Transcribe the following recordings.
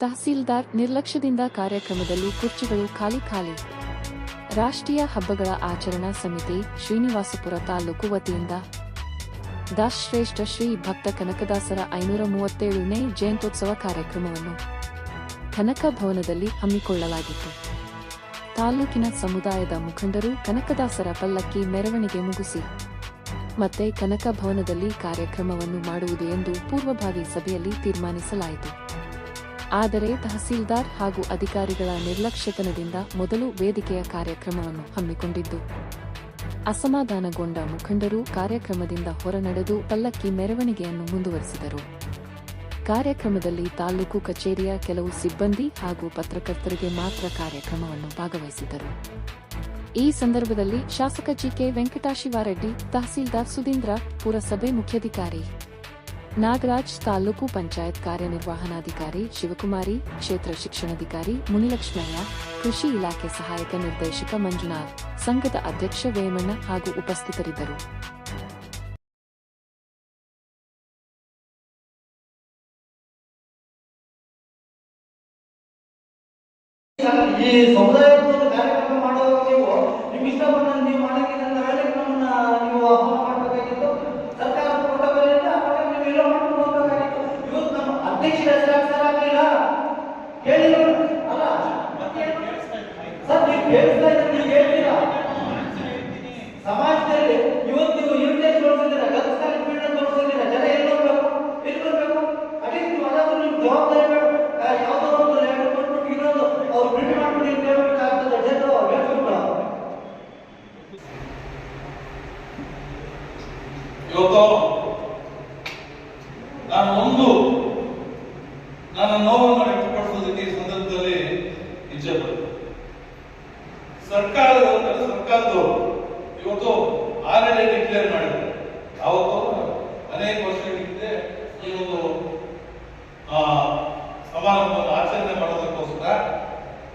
ತಹಸೀಲ್ದಾರ್ ನಿರ್ಲಕ್ಷ್ಯದಿಂದ ಕಾರ್ಯಕ್ರಮದಲ್ಲಿ ಕುರ್ಚಿಗಳು ಖಾಲಿ ಖಾಲಿ. ರಾಷ್ಟ್ರೀಯ ಹಬ್ಬಗಳ ಆಚರಣಾ ಸಮಿತಿ, ಶ್ರೀನಿವಾಸಪುರ ತಾಲೂಕು ವತಿಯಿಂದ. ದಾಸಶ್ರೇಷ್ಠ ಶ್ರೀ ಭಕ್ತ ಕನಕದಾಸರ ಐನೂರ ಮೂವತ್ತೇಳನೇ ಜಯಂತ್ಯೋತ್ಸವ ಕಾರ್ಯಕ್ರಮವನ್ನು ಕನಕ ಭವನದಲ್ಲಿ ಹಮ್ಮಿಕೊಳ್ಳಲಾಗಿತ್ತು. ತಾಲೂಕಿನ ಸಮುದಾಯದ ಮುಖಂಡರು ಕನಕದಾಸರ ಪಲ್ಲಕ್ಕಿ ಮೆರವಣಿಗೆ ಮುಗಿಸಿ. ಮತ್ತೆ ಕನಕ ಭವನದಲ್ಲಿ ಕಾರ್ಯಕ್ರಮವನ್ನು ಮಾಡುವುದು ಎಂದು ಪೂರ್ವಭಾವಿ ಸಭೆಯಲ್ಲಿ ತೀರ್ಮಾನಿಸಲಾಯಿತು. ಆದರೆ ತಹಸೀಲ್ದಾರ್ ಹಾಗೂ ಅಧಿಕಾರಿಗಳ ನಿರ್ಲಕ್ಷ್ಯತನದಿಂದ ಮೊದಲು ವೇದಿಕೆಯ ಕಾರ್ಯಕ್ರಮವನ್ನು ಹಮ್ಮಿಕೊಂಡಿದ್ದು, ಅಸಮಾಧಾನಗೊಂಡ ಮುಖಂಡರು ಕಾರ್ಯಕ್ರಮದಿಂದ ಹೊರನಡೆದು ಪಲ್ಲಕ್ಕಿ ಮೆರವಣಿಗೆಯನ್ನು ಮುಂದುವರೆಸಿದರು. ಕಾರ್ಯಕ್ರಮದಲ್ಲಿ ತಾಲೂಕು ಕಚೇರಿಯ ಕೆಲವು ಸಿಬ್ಬಂದಿ ಹಾಗೂ ಪತ್ರಕರ್ತರಿಗೆ ಮಾತ್ರ ಕಾರ್ಯಕ್ರಮವನ್ನು ಭಾಗವಹಿಸಿದರು ಈ ಸಂದರ್ಭದಲ್ಲಿ ಶಾಸಕ ಜಿಕೆ ವೆಂಕಟಾಶಿವಾರೆಡ್ಡಿ, ತಹಸೀಲ್ದಾರ್ ಸುಧೀಂದ್ರ, ಪುರಸಭೆ ಮುಖ್ಯಾಧಿಕಾರಿ ನಾಗರಾಜ್ ತಾಲೂಕು ಪಂಚಾಯತ್ ಕಾರ್ಯನಿರ್ವಹಣಾಧಿಕಾರಿ ಶಿವಕುಮಾರಿ, ಕ್ಷೇತ್ರ ಶಿಕ್ಷಣಾಧಿಕಾರಿ ಮುನಿಲಕ್ಷ್ಮಯ್ಯ, ಕೃಷಿ ಇಲಾಖೆ ಸಹಾಯಕ ನಿರ್ದೇಶಕ ಮಂಜುನಾಥ್, ಸಂಘದ ಅಧ್ಯಕ್ಷ ವೇಮಣ್ಣ ಹಾಗೂ ಉಪಸ್ಥಿತರಿದ್ದರು. ಈ ಸಮುದಾಯದ ಒಂದು ಕಾರ್ಯಕ್ರಮ ಮಾಡುವಾಗ ನೀವು ನಿಮ್ಗೆ ಇಷ್ಟ ಬಂದ ನೀವು ಮಾಡಕ್ಕೆ ನನ್ನ ವೇಳೆಗೆ ನೀವು ಆಹ್ವಾನ ಸಮಾಜದಲ್ಲಿ ಇವತ್ತು ನೀವು ಯೂನಿಟೇಜ್ ತೋರಿಸಿದ್ದೀರಾ ಗರ್ಲ್ಸ್ಗಾಗಿ ಫೀಲ್ಡ್ ತೋರಿಸಿದ್ದೀರಾ ಜನ ಎಲ್ಲಿ ಹೋಗ್ಬೇಕು ಜವಾಬ್ದಾರಿ ಬೇಡ ಯಾವ್ದೋ ಒಂದು ಲೆಟರ್ ಕೊಟ್ಬಿಟ್ಟು ಇನ್ನೊಂದು ಅವ್ರು ಪ್ರಿಂಟ್ ಹೇಳ್ಬೇಕು ಇವತ್ತು ನಾನು ಒಂದು ಆಚರಣೆ ಮಾಡೋದಕ್ಕೋಸ್ಕರ,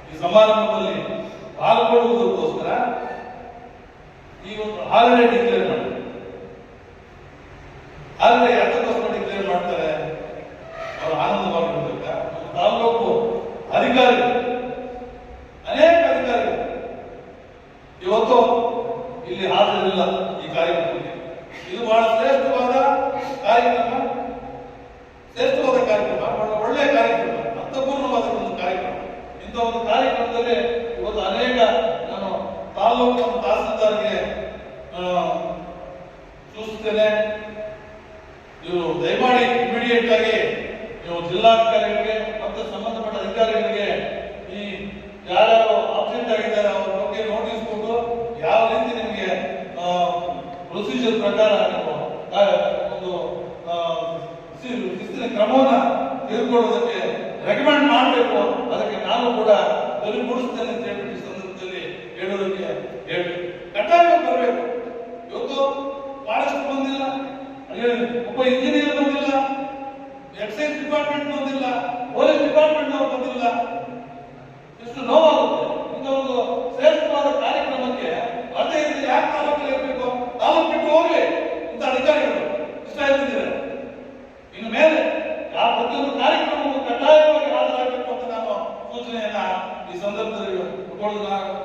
ಈ ಸಮಾರಂಭದಲ್ಲಿ ಪಾಲ್ಗೊಳ್ಳುವುದಕ್ಕೋಸ್ಕರ ಈ ಒಂದು ಹಾಲಿಡೇ ಡಿಕ್ಲೇರ್ ಮಾಡಿದ್ದಾರೆ ಆದರೆ ಯಾತಕ್ಕೋಸ್ಕರ ಡಿಕ್ಲೇರ್ ಮಾಡ್ತಾರೆ? ಅವರು ನಮ್ಮ ತಾಲೂಕು ಅಧಿಕಾರಿಗಳು, ಅನೇಕ ಅಧಿಕಾರಿಗಳು ಇವತ್ತು ಇಲ್ಲಿ ಹಾಜರಿಲ್ಲ ಈ ಕಾರ್ಯಕ್ರಮಕ್ಕೆ. ಇದು ಬಹಳ ಶ್ರೇಷ್ಠವಾದ ಕಾರ್ಯಕ್ರಮ ಶ್ರೇಷ್ಠವಾದ ಕಾರ್ಯಕ್ರಮ, ಬಹಳ ಒಳ್ಳೆಯ ಕಾರ್ಯಕ್ರಮ. ಪ್ರೊಸೀಜರ್ ಪ್ರಕಾರ ಒಂದು ಶಿಸ್ತಿನ ಕ್ರಮವನ್ನು ತೆಗೆದುಕೊಳ್ಳೋದಕ್ಕೆ ರೆಕಮೆಂಡ್ ಮಾಡಬೇಕು. ಅದಕ್ಕೆ ನಾನು ಕೂಡ ಧ್ವನಿಗೂಡಿಸ್ತೇನೆ ಅಂತ ಹೇಳಿ ಈ ಸಂದರ್ಭದಲ್ಲಿ ಹೇಳೋದಕ್ಕೆ ಹೇಳ್ಬೇಕು. ಬರಬೇಕು. ಇವತ್ತು ಬಹಳಷ್ಟು ಬಂದಿಲ್ಲ. ಒಬ್ಬ ಇಂಜಿನಿಯರ್ ಬಂದಿಲ್ಲ. ಎಕ್ಸೈಸ್ ಡಿಪಾರ್ಟ್ಮೆಂಟ್ ಬಂದಿಲ್ಲ. ಪೊಲೀಸ್ ಡಿಪಾರ್ಟ್ಮೆಂಟ್ ಬಂದಿಲ್ಲ. Grundlagen